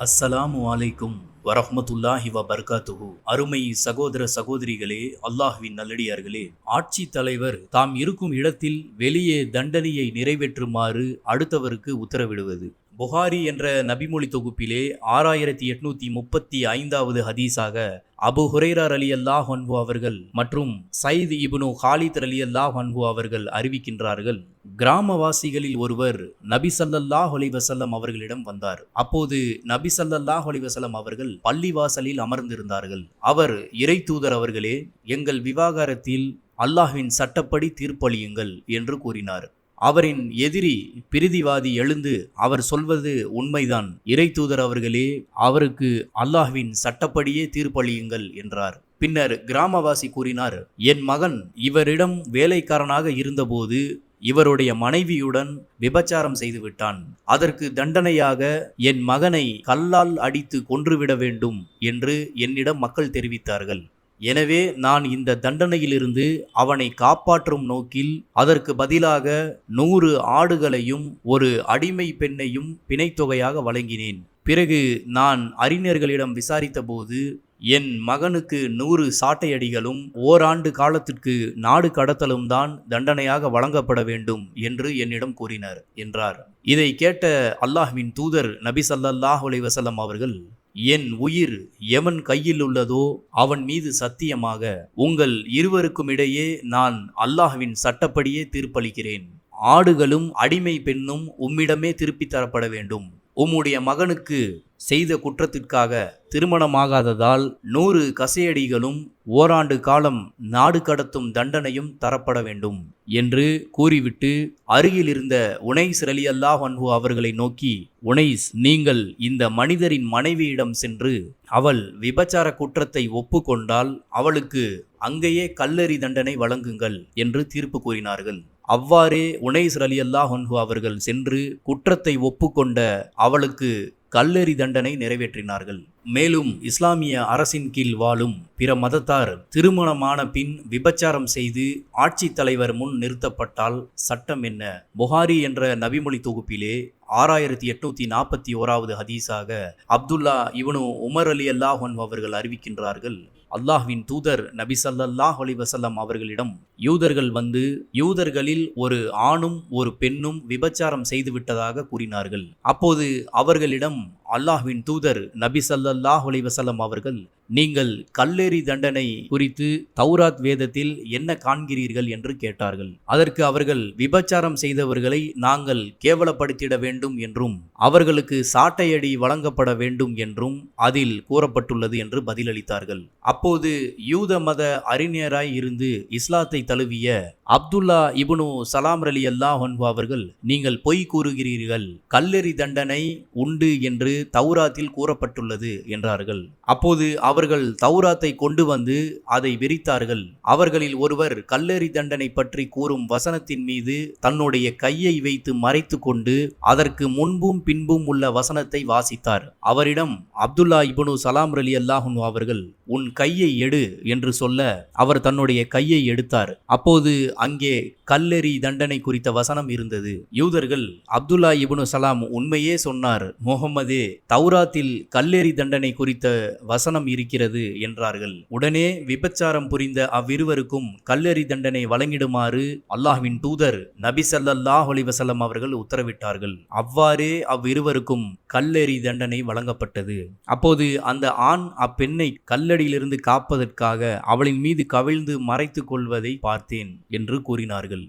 அஸ்ஸலாமு அலைக்கும் வரஹமத்துல்லாஹி வ பர்காத்துஹு அருமை சகோதர சகோதரிகளே அல்லாஹ்வின் நல்லடியார்களே ஆட்சி தலைவர் தாம் இருக்கும் இடத்தில் வெளியே தண்டனையை நிறைவேற்றுமாறு அடுத்தவருக்கு உத்தரவிடுவது. புகாரி என்ற நபிமொழி தொகுப்பிலே ஆறாயிரத்தி எட்நூத்தி முப்பத்தி ஐந்தாவது ஹதீஸாக அபு ஹுரைரார் அலி அல்லாஹ் அன்ஹு அவர்கள் மற்றும் சயித் இப்னு ஹாலித் அலி அல்லாஹ் அன்ஹு அவர்கள் அறிவிக்கின்றார்கள். கிராமவாசிகளில் ஒருவர் நபி சல்லல்லாஹ் அலி வசல்லம் அவர்களிடம் வந்தார். அப்போது நபி சல்லல்லாஹ் அலி வசல்லம் அவர்கள் பள்ளிவாசலில் அமர்ந்திருந்தார்கள். அவர் இறை தூதர் அவர்களே எங்கள் விவாகரத்தில் அல்லாஹ்வின் சட்டப்படி தீர்ப்பளியுங்கள் என்று கூறினார். அவரின் எதிரி பிரிதிவாதி எழுந்து அவர் சொல்வது உண்மைதான். இறை தூதர் அவர்களே அவருக்கு அல்லாஹ்வின் சட்டப்படியே தீர்ப்பளியுங்கள் என்றார். பின்னர் கிராமவாசி கூறினார் என் மகன் இவரிடம் வேலைக்காரனாக இருந்தபோது இவருடைய மனைவியுடன் விபச்சாரம் செய்துவிட்டான் அதற்கு தண்டனையாக என் மகனை கல்லால் அடித்து கொன்றுவிட வேண்டும் என்று என்னிடம் மக்கள் தெரிவித்தார்கள். எனவே நான் இந்த தண்டனையிலிருந்து அவனை காப்பாற்றும் நோக்கில் அதற்கு பதிலாக நூறு ஆடுகளையும் ஒரு அடிமை பெண்ணையும் பிணைத்தொகையாக வழங்கினேன். பிறகு நான் அறிஞர்களிடம் விசாரித்தபோது என் மகனுக்கு நூறு சாட்டையடிகளும் ஓராண்டு காலத்திற்கு நாடு கடத்தலும் தான் தண்டனையாக வழங்கப்பட வேண்டும் என்று என்னிடம் கூறினர் என்றார். இதை கேட்ட அல்லாஹ்வின் தூதர் நபி சல்லாஹ் அலைஹி அவர்கள் என் உயிர் எவன் கையில் உள்ளதோ அவன் மீது சத்தியமாக உங்கள் இருவருக்கும் இடையே நான் அல்லாஹ்வின் சட்டப்படியே தீர்ப்பளிக்கிறேன். ஆடுகளும் அடிமை பெண்ணும் உம்மிடமே திருப்பித் தரப்பட வேண்டும். உம்முடைய மகனுக்கு செய்த குற்றத்திற்காக திருமணமாகாததால் நூறு கசையடிகளும் ஓராண்டு காலம் நாடு கடத்தும் தண்டனையும் தரப்பட வேண்டும் என்று கூறிவிட்டு அருகில் இருந்த உனைஸ் அலி அன்ஹு அவர்களை நோக்கி உனைஸ் நீங்கள் இந்த மனிதரின் மனைவியிடம் சென்று அவள் விபச்சார குற்றத்தை ஒப்புக்கொண்டால் அவளுக்கு அங்கேயே கல்லறி தண்டனை வழங்குங்கள் என்று தீர்ப்பு கூறினார்கள். அவ்வாறே உனைஸ் அலி அல்லாஹ் அவர்கள் சென்று குற்றத்தை ஒப்புக்கொண்ட அவளுக்கு கல்லெறி தண்டனை நிறைவேற்றினார்கள். மேலும் இஸ்லாமிய அரசின் கீழ் வாழும் பிற மதத்தார் திருமணமான பின் விபச்சாரம் செய்து ஆட்சித் தலைவர் முன் நிறுத்தப்பட்டால் சட்டம் என்ன? புகாரி என்ற நபிமொழி தொகுப்பிலே ஆறாயிரத்தி எட்நூத்தி நாற்பத்தி ஓராவது ஹதீஸாக அப்துல்லா இவனு உமர் அலி அல்லாஹன் அவர்கள் அறிவிக்கின்றார்கள். அல்லாஹ்வின் தூதர் நபி சல்லாஹ் அலைஹி அவர்களிடம் யூதர்கள் வந்து யூதர்களில் ஒரு ஆணும் ஒரு பெண்ணும் விபச்சாரம் செய்துவிட்டதாக கூறினார்கள். அப்போது அவர்களிடம் அல்லாஹ்வின் தூதர் நபி சல்லாஹ் அலைஹி அவர்கள் நீங்கள் கல்லெறி தண்டனை குறித்து தௌராத் வேதத்தில் என்ன காண்கிறீர்கள்? என்று கேட்டார்கள். அதற்கு அவர்கள் விபச்சாரம் செய்தவர்களை நாங்கள் கேவலப்படுத்திட வேண்டும் என்றும் அவர்களுக்கு சாட்டையடி வழங்கப்பட வேண்டும் என்றும் அதில் கூறப்பட்டுள்ளது என்று பதிலளித்தார்கள். அப்போது யூத மத அறிஞராய் இருந்து இஸ்லாத்தை தழுவிய அப்துல்லா இபுனு சலாம் அலி அல்லாஹ் அவர்கள் நீங்கள் பொய் கூறுகிறீர்கள். கல்லெறி தண்டனை உண்டு என்று தௌராத்தில் கூறப்பட்டுள்ளது என்றார்கள். அப்போது அவர்கள் தௌராத்தை கொண்டு வந்து அதை விரித்தார்கள். அவர்களில் ஒருவர் கல்லெறி தண்டனை பற்றி கூறும் வசனத்தின் மீது தன்னுடைய கையை வைத்து மறைத்து கொண்டு அதற்கு முன்பும் பின்பும் உள்ள வசனத்தை வாசித்தார். அவரிடம் அப்துல்லா இபுனு சலாம் அலி அல்லாஹ் அவர்கள் உன் கையை எடு என்று சொல்ல அவர் தன்னுடைய கையை எடுத்தார். அப்போது அங்கே கல்லெறி தண்டனை குறித்த வசனம் இருந்தது. யூதர்கள் அப்துல்லா இபுனு சலாம் உண்மையே சொன்னார் முகமதே தௌராத்தில் கல்லெறி தண்டனை குறித்த வசனம் இருக்கிறது என்றார்கள். உடனே விபச்சாரம் புரிந்த அவ்விருவருக்கும் கல்லெறி தண்டனை வழங்கிடுமாறு அல்லாஹ்வின் தூதர் நபி சல்லாஹ் அலிவசல்லம் அவர்கள் உத்தரவிட்டார்கள். அவ்வாறே அவ்விருவருக்கும் கல்லெறி தண்டனை வழங்கப்பட்டது. அப்போது அந்த ஆண் அப்பெண்ணை கல்லடியிலிருந்து காப்பதற்காக அவளின் மீது கவிழ்ந்து மறைத்து கொள்வதை பார்த்தேன் என்று கூறினார்கள்.